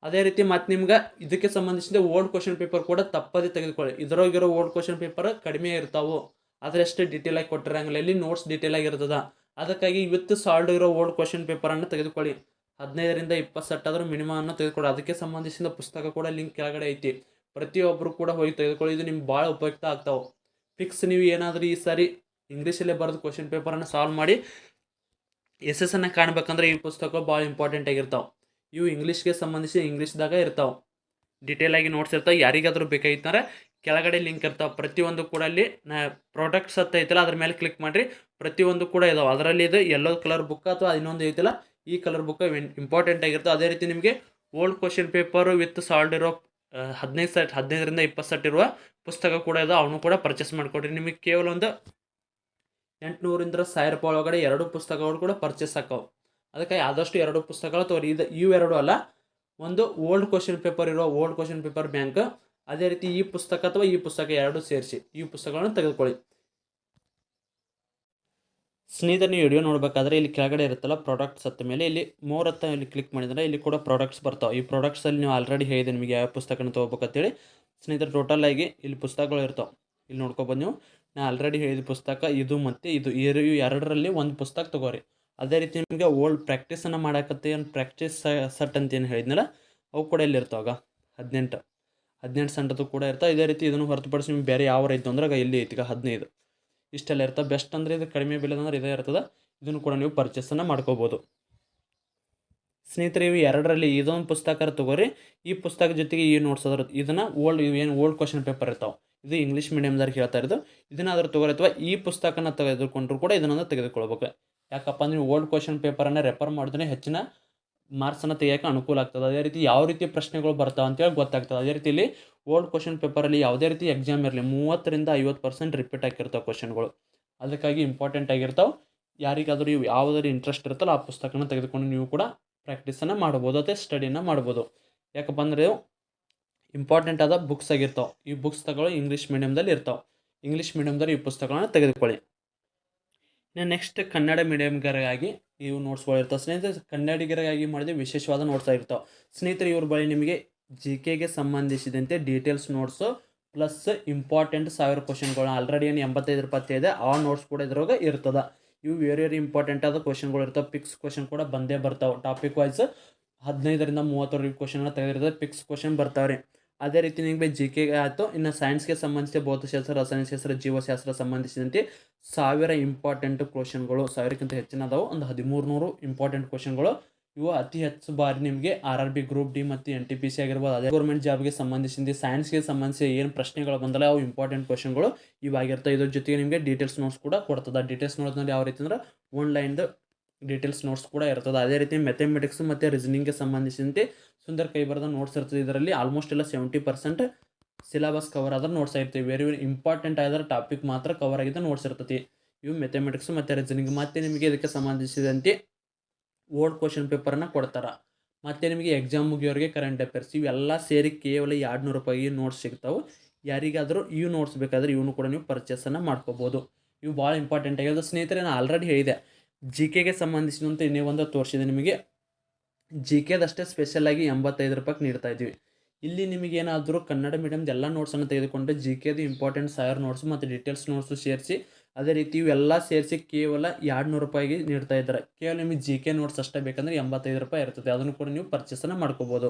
ಅದೇ ರೀತಿ ಮತ್ತೆ ನಿಮ್ಗೆ ಇದಕ್ಕೆ ಸಂಬಂಧಿಸಿದ ಓಲ್ಡ್ ಕ್ವಶನ್ ಪೇಪರ್ ಕೂಡ ತಪ್ಪದೇ ತೆಗೆದುಕೊಳ್ಳಿ. ಇದ್ರೊಳಗಿರೋ ಓಲ್ಡ್ ಕ್ವಶನ್ ಪೇಪರ್ ಕಡಿಮೆ ಇರ್ತಾವು. ಅದರಷ್ಟೇ ಡೀಟೇಲ್ ಆಗಿ ಇಲ್ಲಿ ನೋಟ್ಸ್ ಡೀಟೇಲ್ ಆಗಿರ್ತದ ಅದಕ್ಕಾಗಿ ಇವತ್ತು ಸಾಲ್ಡ್ ಇರೋ ಓಲ್ಡ್ ಕ್ವಶನ್ ಪೇಪರನ್ನು ತೆಗೆದುಕೊಳ್ಳಿ. ಹದಿನೈದರಿಂದ ಇಪ್ಪತ್ತು ಮಿನಿಮಮ್ ಅನ್ನು ತೆಗೆದುಕೊಳ್ಳಿ ಅದಕ್ಕೆ ಸಂಬಂಧಿಸಿದ ಪುಸ್ತಕ ಕೂಡ ಲಿಂಕ್ ಕೆಳಗಡೆ ಐತಿ. ಪ್ರತಿಯೊಬ್ಬರು ಕೂಡ ಹೋಗಿ ತೆಗೆದುಕೊಳ್ಳಿ ಇದು ನಿಮ್ಗೆ ಭಾಳ ಉಪಯುಕ್ತ ಆಗ್ತಾವೆ. ಫಿಕ್ಸ್ ನೀವು ಏನಾದರೂ ಈ ಸಾರಿ ಇಂಗ್ಲೀಷಲ್ಲೇ ಬರೆದು ಕ್ವಶನ್ ಪೇಪರನ್ನು ಸಾಲ್ವ್ ಮಾಡಿ ಅನ್ನು ಕಾಣ್ಬೇಕಂದ್ರೆ ಈ ಪುಸ್ತಕ ಭಾಳ ಇಂಪಾರ್ಟೆಂಟ್ ಆಗಿರ್ತಾವೆ. ಇವು ಇಂಗ್ಲೀಷ್ಗೆ ಸಂಬಂಧಿಸಿ ಇಂಗ್ಲೀಷ್ದಾಗ ಇರ್ತಾವೆ. ಆಗಿ ನೋಟ್ಸ್ ಇರ್ತಾವೆ. ಯಾರಿಗಾದರೂ ಬೇಕಾಗಿತ್ತಂದ್ರೆ ಕೆಳಗಡೆ ಲಿಂಕ್ ಇರ್ತಾವೆ. ಪ್ರತಿಯೊಂದು ಕೂಡ ಅಲ್ಲಿ ನಾ ಪ್ರಾಡಕ್ಟ್ಸ್ ಅಂತ ಐತಲ್ಲ, ಅದ್ರ ಮೇಲೆ ಕ್ಲಿಕ್ ಮಾಡಿರಿ. ಪ್ರತಿಯೊಂದು ಕೂಡ ಇದಾವೆ. ಅದರಲ್ಲಿ ಇದು ಎಲ್ಲೋ ಕಲರ್ ಬುಕ್ ಅಥವಾ ಇನ್ನೊಂದು ಐತಲ್ಲ ಈ ಕಲರ್ ಬುಕ್ ಇಂಪಾರ್ಟೆಂಟ್ ಆಗಿರುತ್ತೆ ಅದೇ ರೀತಿ ನಿಮಗೆ old question paper with solved ಇರೋ ಹದಿನೈದು ಸೆಟ್ ಹದಿನೈದರಿಂದ ಇಪ್ಪತ್ತು ಸೆಟ್ ಇರುವ ಪುಸ್ತಕ ಕೂಡ ಇದೆ. ಅವನು ಕೂಡ ಪರ್ಚೇಸ್ ಮಾಡಿಕೊಡ್ರಿ. ನಿಮಗೆ ಕೇವಲ ಒಂದು ಎಂಟುನೂರಿಂದ ಸಾವಿರ ರೂಪಾಯಿ ಒಳಗಡೆ ಎರಡು ಪುಸ್ತಕಗಳು ಕೂಡ ಪರ್ಚೇಸ್ ಆಕಾವು ಅದಕ್ಕೆ ಆದಷ್ಟು ಎರಡು ಪುಸ್ತಕಗಳು ತೋರಿ ಇದು ಇವು ಎರಡು ಅಲ್ಲ, ಒಂದು ಓಲ್ಡ್ ಕ್ವಶನ್ ಪೇಪರ್ ಇರೋ ಓಲ್ಡ್ ಕ್ವಶನ್ ಪೇಪರ್ ಬ್ಯಾಂಕ್ ಅದೇ ರೀತಿ ಈ ಪುಸ್ತಕ ಅಥವಾ ಈ ಪುಸ್ತಕ ಎರಡು ಸೇರಿಸಿ, ಈ ಪುಸ್ತಕಗಳನ್ನು ತೆಗೆದುಕೊಳ್ಳಿ. ಸ್ನೇಹಿತರೆ ನೀವು ವಿಡಿಯೋ ನೋಡಬೇಕಾದ್ರೆ ಇಲ್ಲಿ ಕೆಳಗಡೆ ಇರುತ್ತಲ್ಲ ಪ್ರಾಡಕ್ಟ್ಸ್ ಹತ್ತ ಮೇಲೆ, ಇಲ್ಲಿ ಮೋರ್ ಹತ್ತ ಇಲ್ಲಿ ಕ್ಲಿಕ್ ಮಾಡಿದ್ರೆ ಇಲ್ಲಿ ಕೂಡ ಪ್ರಾಡಕ್ಟ್ಸ್ ಬರ್ತಾವೆ. ಈ ಪ್ರಾಡಕ್ಟ್ಸಲ್ಲಿ ನೀವು ಆಲ್ರೆಡಿ ಹೇಳಿದೆ ನಿಮಗೆ ಯಾವ ಪುಸ್ತಕನ ತೊಗೋಬೇಕಂತೇಳಿ. ಸ್ನೇಹಿತರೆ ಟೋಟಲ್ ಆಗಿ ಇಲ್ಲಿ ಪುಸ್ತಕಗಳು ಇರ್ತಾವೆ. ಇಲ್ಲಿ ನೋಡ್ಕೊಬೋದು ನೀವು. ನಾ ಆಲ್ರೆಡಿ ಹೇಳಿದ ಪುಸ್ತಕ, ಇದು ಮತ್ತು ಇದು. ಇರು ಎರಡರಲ್ಲಿ ಒಂದು ಪುಸ್ತಕ ತಗೋರಿ. ಅದೇ ರೀತಿ ನಿಮಗೆ ಓಲ್ಡ್ ಪ್ರಾಕ್ಟೀಸನ್ನು ಮಾಡಾಕತ್ತೆ, ಏನು ಪ್ರಾಕ್ಟೀಸ್ ಸೆಟ್ ಅಂತ ಏನು ಹೇಳಿದ್ನಲ್ಲ, ಅವು ಕೂಡ ಇಲ್ಲಿ ಇರ್ತಾವಾಗ ಹದಿನೆಂಟು. ಹದಿನೆಂಟು ಸೆಂಟದ್ದು ಕೂಡ ಇರ್ತಾವೆ. ಇದೇ ರೀತಿ ಇದನ್ನು ಹೊರತುಪಡಿಸಿ ನಿಮ್ಗೆ ಬೇರೆ ಯಾವ ರೈತು ಆಗ ಇಲ್ಲಿ ಐತಿಗ ಹದಿನೈದು. ಇಷ್ಟೆಲ್ಲ ಇರ್ತದೆ ಬೆಸ್ಟ್ ಅಂದರೆ ಇದು ಕಡಿಮೆ ಬೆಲೆ ಅಂದ್ರೆ ಇದೇ ಇರ್ತದೆ. ಇದನ್ನು ಕೂಡ ನೀವು ಪರ್ಚೇಸನ್ನು ಮಾಡ್ಕೋಬೋದು. ಸ್ನೇಹಿತರೆ, ಇವು ಎರಡರಲ್ಲಿ ಇದೊಂದು ಪುಸ್ತಕ ತೊಗೋರಿ. ಈ ಪುಸ್ತಕ ಜೊತೆಗೆ ಈ ನೋಟ್ಸ್ ಅದ್ರ ಇದನ್ನು ಓಲ್ಡ್ ಏನು ಓಲ್ಡ್ ಕ್ವಶನ್ ಪೇಪರ್ ಇರ್ತಾವೆ. ಇದು ಇಂಗ್ಲೀಷ್ ಮೀಡಿಯಮ್ದವ್ರಿಗೆ ಹೇಳ್ತಾ ಇರೋದು. ಇದನ್ನಾದ್ರೂ ತೊಗೋರಿ ಅಥವಾ ಈ ಪುಸ್ತಕನ ತೆಗೆದುಕೊಂಡ್ರು ಕೂಡ ಇದನ್ನು ತೆಗೆದುಕೊಳ್ಬೇಕು. ಯಾಕಪ್ಪ ಅಂದ್ರೆ ನೀವು ಓಲ್ಡ್ ಕ್ವಶನ್ ಪೇಪರನ್ನು ರೆಫರ್ ಮಾಡಿದ್ರೆ ಹೆಚ್ಚಿನ ಮಾರ್ಕ್ಸನ್ನು ತೆಗಿಯೋಕೆ ಅನುಕೂಲ ಆಗ್ತದೆ. ಅದೇ ರೀತಿ ಯಾವ ರೀತಿ ಪ್ರಶ್ನೆಗಳು ಬರ್ತಾವೆ ಅಂತೇಳಿ ಗೊತ್ತಾಗ್ತದೆ. ಅದೇ ರೀತಿಯಲ್ಲಿ ಓಲ್ಡ್ ಕ್ವಶನ್ ಪೇಪರಲ್ಲಿ ಯಾವುದೇ ರೀತಿ ಎಕ್ಸಾಮ್ ಇರಲಿ, ಮೂವತ್ತರಿಂದ ಐವತ್ತು ಪರ್ಸೆಂಟ್ ರಿಪೀಟ್ ಆಗಿರ್ತಾವೆ ಕ್ವಶನ್ಗಳು ಅದಕ್ಕಾಗಿ ಇಂಪಾರ್ಟೆಂಟ್ ಆಗಿರ್ತಾವೆ. ಯಾರಿಗಾದರೂ ಇವು ಯಾವುದಾದ್ರು ಇಂಟ್ರೆಸ್ಟ್ ಇರುತ್ತಲ್ಲ, ಆ ಪುಸ್ತಕನ ತೆಗೆದುಕೊಂಡು ನೀವು ಕೂಡ ಪ್ರಾಕ್ಟೀಸನ್ನು ಮಾಡ್ಬೋದು ಅಥವಾ ಸ್ಟಡಿಯನ್ನು ಮಾಡ್ಬೋದು. ಯಾಕಪ್ಪ ಅಂದರೆ ಇಂಪಾರ್ಟೆಂಟ್ ಆದ ಬುಕ್ಸ್ ಆಗಿರ್ತಾವೆ. ಈ ಪುಸ್ತಕಗಳು ಇಂಗ್ಲೀಷ್ ಮೀಡಿಯಮ್ದಲ್ಲಿ ಇರ್ತಾವೆ. ಇಂಗ್ಲೀಷ್ ಮೀಡಿಯಮ್ದಲ್ಲಿ ಈ ಪುಸ್ತಕಗಳನ್ನ ತೆಗೆದುಕೊಳ್ಳಿ. ಇನ್ನು ನೆಕ್ಸ್ಟ್ ಕನ್ನಡ ಮೀಡಿಯಮ್ಗರಿಗಾಗಿ ಇವು ನೋಟ್ಸ್ಗಳು ಇರ್ತಾವೆ ಸ್ನೇಹಿತರೆ ಕನ್ನಡಿಗರಿಗಾಗಿ ಮಾಡಿದ ವಿಶೇಷವಾದ ನೋಟ್ಸ್ ಆಗಿರ್ತಾವೆ ಸ್ನೇಹಿತರೆ, ಇವ್ರ ಬಳಿ ನಿಮಗೆ ಜಿ ಕೆಗೆ ಸಂಬಂಧಿಸಿದಂತೆ ಡೀಟೇಲ್ಸ್ ನೋಟ್ಸು ಪ್ಲಸ್ ಇಂಪಾರ್ಟೆಂಟ್ ಸಾವಿರ ಕ್ವಶನ್ಗಳು ಆಲ್ರೆಡಿ ಏನು ಎಂಬತ್ತೈದು ರೂಪಾಯಿ ಇದೆ, ಆ ನೋಟ್ಸ್ ಕೂಡ ಇದ್ರಾಗ ಇರ್ತದೆ. ಇವು ವೆರಿ ವೆರಿ ಇಂಪಾರ್ಟೆಂಟ್ ಆದ ಕ್ವಶನ್ಗಳು ಇರ್ತವೆ. ಪಿಕ್ಸ್ ಕ್ವಶನ್ ಕೂಡ ಬಂದೇ ಬರ್ತಾವೆ. ಟಾಪಿಕ್ ವೈಸ್ ಹದಿನೈದರಿಂದ ಮೂವತ್ತವರೆಗೆ ಕ್ವಶನ್ನ ತೆಗೆದಿರ್ತದೆ. ಪಿಕ್ಸ್ ಕ್ವಶನ್ ಬರ್ತಾವೆ ರೀ ಅದೇ ರೀತಿ ನಿಮಗೆ ಜಿ ಕೆಗೆ ಆಯಿತು. ಇನ್ನು ಸೈನ್ಸ್ಗೆ ಸಂಬಂಧಿಸಿದ ಭೌತಶಾಸ್ತ್ರ, ರಸಾಯನಶಾಸ್ತ್ರ, ಜೀವಶಾಸ್ತ್ರ ಸಂಬಂಧಿಸಿದಂತೆ ಸಾವಿರ ಇಂಪಾರ್ಟೆಂಟ್ ಕ್ವಶನ್ಗಳು ಸಾವಿರಕ್ಕಿಂತ ಹೆಚ್ಚಿನ ಅದಾವೆ ಒಂದು ಹದಿಮೂರು ನೂರು ಇಂಪಾರ್ಟೆಂಟ್ ಕ್ವಶನ್ಗಳು ಇವು ಅತಿ ಹೆಚ್ಚು ಬಾರಿ ನಿಮಗೆ R R B group D ಮತ್ತು ಎನ್ ಟಿ ಪಿ ಸಿ ಆಗಿರ್ಬೋದು. ಅದೇ ಗೌರ್ಮೆಂಟ್ ಜಾಬ್ಗೆ ಸಂಬಂಧಿಸಿದ ಸೈನ್ಸ್ಗೆ ಸಂಬಂಧಿಸಿ ಏನು ಪ್ರಶ್ನೆಗಳು ಬಂದಲ್ಲ, ಅವು ಇಂಪಾರ್ಟೆಂಟ್ ಕ್ವಶನ್ಗಳು ಇವಾಗಿರ್ತವೆ ಇದ್ರ ಜೊತೆಗೆ ನಿಮಗೆ ಡೀಟೇಲ್ಸ್ ನೋಟ್ಸ್ ಕೂಡ ಕೊಡ್ತದೆ. ಡೀಟೇಲ್ಸ್ ನೋಟ್ಸ್ನಲ್ಲಿ ಯಾವ ರೀತಿ ಅಂದ್ರೆ ಒನ್ ಲೈನ್ದು ಡೀಟೇಲ್ಸ್ ನೋಟ್ಸ್ ಕೂಡ ಇರ್ತದೆ. ಅದೇ ರೀತಿ ಮೆಥಮೆಟಿಕ್ಸ್ ಮತ್ತು ರೀಸನಿಂಗ್ಗೆ ಸಂಬಂಧಿಸಿದಂತೆ ಸುಂದರ್ ಕೈ ಬರೆದ ನೋಟ್ಸ್ ಇರ್ತದೆ. ಇದರಲ್ಲಿ ಆಲ್ಮೋಸ್ಟ್ ಎಲ್ಲ ಸೆವೆಂಟಿ ಪರ್ಸೆಂಟ್ ಸಿಲೆಬಸ್ ಕವರ್ ಆದ್ರೆ ನೋಟ್ಸ್ ಇರ್ತೀವಿ. ವೆರಿ ವೆರಿ ಇಂಪಾರ್ಟೆಂಟ್ ಆದರೆ ಟಾಪಿಕ್ ಮಾತ್ರ ಕವರ್ ಆಗಿದ್ದ ನೋಟ್ಸ್ ಇರ್ತೈತಿ ಇವು ಮೆಥಮೆಟಿಕ್ಸ್ ಮತ್ತು ರೀಸನಿಂಗ್ ಮತ್ತು ನಿಮಗೆ ಇದಕ್ಕೆ ಸಂಬಂಧಿಸಿದಂತೆ ಓಲ್ಡ್ ಕ್ವಶನ್ ಪೇಪರನ್ನು ಕೊಡ್ತಾರೆ. ಮತ್ತು ನಿಮಗೆ ಎಕ್ಸಾಮ್ ಮುಗಿಯೋರಿಗೆ ಕರೆಂಟ್ ಅಫೇರ್ಸ್ ಇವೆಲ್ಲ ಸೇರಿ ಕೇವಲ ಎರಡು ನೂರು ರೂಪಾಯಿ ನೋಟ್ಸ್ ಸಿಗ್ತಾವೆ. ಯಾರಿಗಾದರೂ ಇವು ನೋಟ್ಸ್ ಬೇಕಾದರೆ ಇವನು ಕೂಡ ನೀವು ಪರ್ಚೇಸನ್ನು ಮಾಡ್ಕೋಬೋದು. ಇವು ಭಾಳ ಇಂಪಾರ್ಟೆಂಟ್ ಆಗಿರೋದು ಸ್ನೇಹಿತರೆ ನಾನು ಆಲ್ರೆಡಿ ಹೇಳಿದೆ. ಜಿ ಕೆಗೆ ಸಂಬಂಧಿಸಿದಂತೆ ಇನ್ನೇ ಒಂದು ತೋರಿಸಿದೆ ನಿಮಗೆ ಜಿ ಕೆದಷ್ಟೇ ಸ್ಪೆಷಲಾಗಿ ಎಂಬತ್ತೈದು ರೂಪಾಯಿಗೆ ನೀಡ್ತಾ ಇದ್ದೀವಿ. ಇಲ್ಲಿ ನಿಮಗೇನಾದರೂ ಕನ್ನಡ ಮೀಡಿಯಮ್ದು ಎಲ್ಲ ನೋಟ್ಸನ್ನು ತೆಗೆದುಕೊಂಡು ಜಿ ಕೆದು ಇಂಪಾರ್ಟೆಂಟ್ ಸಾವಿರ ನೋಟ್ಸ್ ಮತ್ತು ಡೀಟೇಲ್ಸ್ ನೋಟ್ಸು ಸೇರಿಸಿ ಅದೇ ರೀತಿ ಇವೆಲ್ಲ ಸೇರಿಸಿ ಕೇವಲ ಎರಡು ನೂರು ರೂಪಾಯಿಗೆ ನೀಡ್ತಾ ಇದ್ದಾರೆ. ಕೇವಲ ನಿಮಗೆ ಜಿ ಕೆ ನೋಟ್ಸ್ ಅಷ್ಟೇ ಬೇಕಂದ್ರೆ ಎಂಬತ್ತೈದು ರೂಪಾಯಿ ಇರ್ತದೆ. ಅದನ್ನು ಕೂಡ ನೀವು ಪರ್ಚೇಸನ್ನು ಮಾಡ್ಕೋಬೋದು.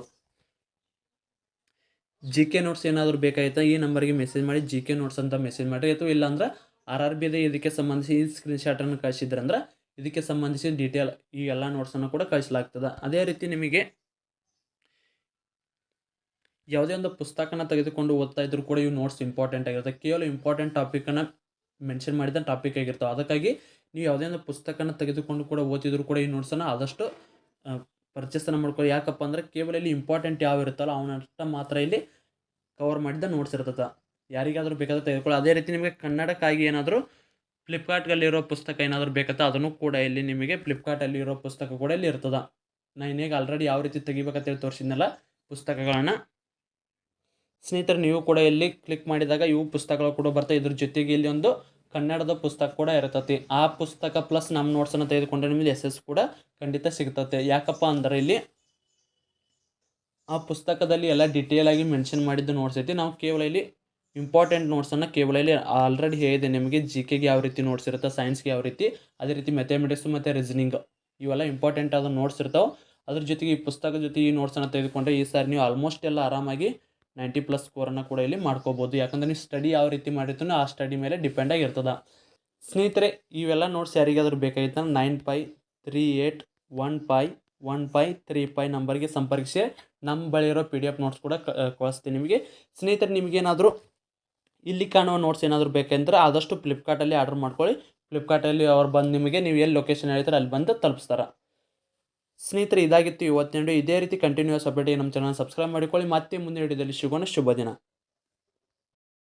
ಜಿ ಕೆ ನೋಟ್ಸ್ ಏನಾದರೂ ಬೇಕಾಯ್ತಾ ಈ ನಂಬರ್ಗೆ ಮೆಸೇಜ್ ಮಾಡಿ ಜಿ ಕೆ ನೋಟ್ಸ್ ಅಂತ ಮೆಸೇಜ್ ಮಾಡಿ ಅಥವಾ ಇಲ್ಲಾಂದ್ರೆ ಆರ್ ಆರ್ ಬಿದ ಇದಕ್ಕೆ ಸಂಬಂಧಿಸಿ ಈ ಸ್ಕ್ರೀನ್ಶಾಟನ್ನು ಕಳಿಸಿದ್ರಂದ್ರೆ ಇದಕ್ಕೆ ಸಂಬಂಧಿಸಿ ಡೀಟೇಲ್ ಈ ಎಲ್ಲ ನೋಟ್ಸನ್ನು ಕೂಡ ಕಳಿಸಲಾಗ್ತದೆ. ಅದೇ ರೀತಿ ನಿಮಗೆ ಯಾವುದೇ ಒಂದು ಪುಸ್ತಕನ ತೆಗೆದುಕೊಂಡು ಓದ್ತಾ ಇದ್ರು ಕೂಡ ಇವು ನೋಟ್ಸ್ ಇಂಪಾರ್ಟೆಂಟ್ ಆಗಿರುತ್ತೆ. ಕೇವಲ ಇಂಪಾರ್ಟೆಂಟ್ ಟಾಪಿಕನ್ನು ಮೆನ್ಷನ್ ಮಾಡಿದ ಟಾಪಿಕ್ ಆಗಿರ್ತಾವೆ. ಅದಕ್ಕಾಗಿ ನೀವು ಯಾವುದೇ ಒಂದು ಪುಸ್ತಕನ ತೆಗೆದುಕೊಂಡು ಕೂಡ ಓದಿದ್ರು ಕೂಡ ಈ ನೋಟ್ಸನ್ನು ಆದಷ್ಟು ಪರ್ಚೇಸನ್ನು ಮಾಡ್ಕೊಳ್ಳಿ. ಯಾಕಪ್ಪ ಅಂದರೆ ಕೇವಲ ಇಲ್ಲಿ ಇಂಪಾರ್ಟೆಂಟ್ ಯಾವ ಇರುತ್ತಲ್ಲ ಅವನಷ್ಟ ಮಾತ್ರ ಇಲ್ಲಿ ಕವರ್ ಮಾಡಿದ ನೋಟ್ಸ್ ಇರ್ತದೆ. ಯಾರಿಗಾದರೂ ಬೇಕಾದ್ರೆ ತೆಗೆದುಕೊಳ್ಳಿ. ಅದೇ ರೀತಿ ನಿಮಗೆ ಕನ್ನಡಕ್ಕಾಗಿ ಏನಾದರೂ ಫ್ಲಿಪ್ಕಾರ್ಟ್ಗಲ್ಲಿರೋ ಪುಸ್ತಕ ಏನಾದರೂ ಬೇಕತ್ತ, ಅದನ್ನು ಕೂಡ ಇಲ್ಲಿ ನಿಮಗೆ ಫ್ಲಿಪ್ಕಾರ್ಟಲ್ಲಿರೋ ಪುಸ್ತಕ ಕೂಡ ಇಲ್ಲಿ ಇರ್ತದೆ. ನಾನು ಈಗ ಆಲ್ರೆಡಿ ಯಾವ ರೀತಿ ತೆಗಿಬೇಕಂತೇಳಿ ತೋರಿಸಿದ್ನಲ್ಲ ಪುಸ್ತಕಗಳನ್ನು. ಸ್ನೇಹಿತರೆ, ನೀವು ಕೂಡ ಇಲ್ಲಿ ಕ್ಲಿಕ್ ಮಾಡಿದಾಗ ಇವು ಪುಸ್ತಕಗಳು ಕೂಡ ಬರ್ತವೆ ಇದ್ರ ಜೊತೆಗೆ ಇಲ್ಲಿ ಒಂದು ಕನ್ನಡದ ಪುಸ್ತಕ ಕೂಡ ಇರ್ತತಿ. ಆ ಪುಸ್ತಕ ಪ್ಲಸ್ ನಮ್ಮ ನೋಟ್ಸನ್ನು ತೆಗೆದುಕೊಂಡ್ರೆ ನಿಮಗೆ ಎಸ್ ಎಸ್ ಕೂಡ ಖಂಡಿತ ಸಿಗ್ತತೆ. ಯಾಕಪ್ಪ ಅಂದ್ರೆ ಇಲ್ಲಿ ಆ ಪುಸ್ತಕದಲ್ಲಿ ಎಲ್ಲ ಡಿಟೇಲ್ ಆಗಿ ಮೆನ್ಷನ್ ಮಾಡಿದ್ದು ನೋಟ್ಸ್ ಐತಿ. ನಾವು ಕೇವಲ ಇಲ್ಲಿ ಇಂಪಾರ್ಟೆಂಟ್ ನೋಟ್ಸನ್ನು ಕೇವಲ ಇಲ್ಲಿ ಆಲ್ರೆಡಿ ಹೇಳಿದೆ. ನಿಮಗೆ ಜಿ ಕೆಗೆ ಯಾವ ರೀತಿ ನೋಟ್ಸ್ ಇರುತ್ತೆ ಸೈನ್ಸ್ಗೆ ಯಾವ ರೀತಿ, ಅದೇ ರೀತಿ ಮ್ಯಾಥಮೆಟಿಕ್ಸ್ ಮತ್ತು ರೀಸನಿಂಗ್ ಇವೆಲ್ಲ ಇಂಪಾರ್ಟೆಂಟ್ ಆದ ನೋಟ್ಸ್ ಇರ್ತಾವೆ. ಅದ್ರ ಜೊತೆಗೆ ಈ ಪುಸ್ತಕದ ಜೊತೆ ಈ ನೋಟ್ಸನ್ನು ತೆಗೆದುಕೊಂಡ್ರೆ ಈ ಸಾರಿ ನೀವು ಆಲ್ಮೋಸ್ಟ್ ಎಲ್ಲ ಆರಾಮಾಗಿ ನೈಂಟಿ ಪ್ಲಸ್ ಸ್ಕೋರನ್ನು ಕೂಡ ಇಲ್ಲಿ ಮಾಡ್ಕೋಬೋದು. ಯಾಕಂದರೆ ನೀವು ಸ್ಟಡಿ ಯಾವ ರೀತಿ ಮಾಡಿರ್ತೀನೋ ಆ ಸ್ಟಡಿ ಮೇಲೆ ಡಿಪೆಂಡ್ ಆಗಿರ್ತದೆ. ಸ್ನೇಹಿತರೆ, ಇವೆಲ್ಲ ನೋಟ್ಸ್ ಯಾರಿಗಾದ್ರೂ ಬೇಕಾಗಿತ್ತು nine five three eight one five one five three five ನಂಬರ್ಗೆ ಸಂಪರ್ಕಿಸಿ. ನಮ್ಮ ಬಳಿ ಇರೋ ಪಿ ಡಿ ಎಫ್ ನೋಟ್ಸ್ ಕೂಡ ಕಳಿಸ್ತೀನಿ ನಿಮಗೆ. ಸ್ನೇಹಿತರೆ, ನಿಮಗೇನಾದರೂ ಇಲ್ಲಿ ಕಾಣುವ ನೋಟ್ಸ್ ಏನಾದರೂ ಬೇಕೆಂದರೆ ಆದಷ್ಟು ಫ್ಲಿಪ್ಕಾರ್ಟಲ್ಲಿ ಆರ್ಡರ್ ಮಾಡ್ಕೊಳ್ಳಿ. ಫ್ಲಿಪ್ಕಾರ್ಟಲ್ಲಿ ಅವ್ರು ಬಂದು ನಿಮಗೆ, ನೀವು ಎಲ್ಲಿ ಲೊಕೇಶನ್ ಹೇಳ್ತಾರೆ ಅಲ್ಲಿ ಬಂದು ತಲುಪಿಸ್ತಾರೆ. ಸ್ನೇಹಿತರೆ, ಇದಾಗಿತ್ತು ಇವತ್ತಿನ. ಇದೇ ರೀತಿ ಕಂಟಿನ್ಯೂಸ್ ಅಪ್ಡೇಟ್ ನಮ್ಮ ಚಾನಲ್ ಸಬ್ಸ್ಕ್ರೈಬ್ ಮಾಡಿಕೊಳ್ಳಿ. ಮತ್ತೆ ಮುಂದಿನ ವಿಡಿಯೋದಲ್ಲಿ ಶುಭನ ಶುಭ ದಿನ.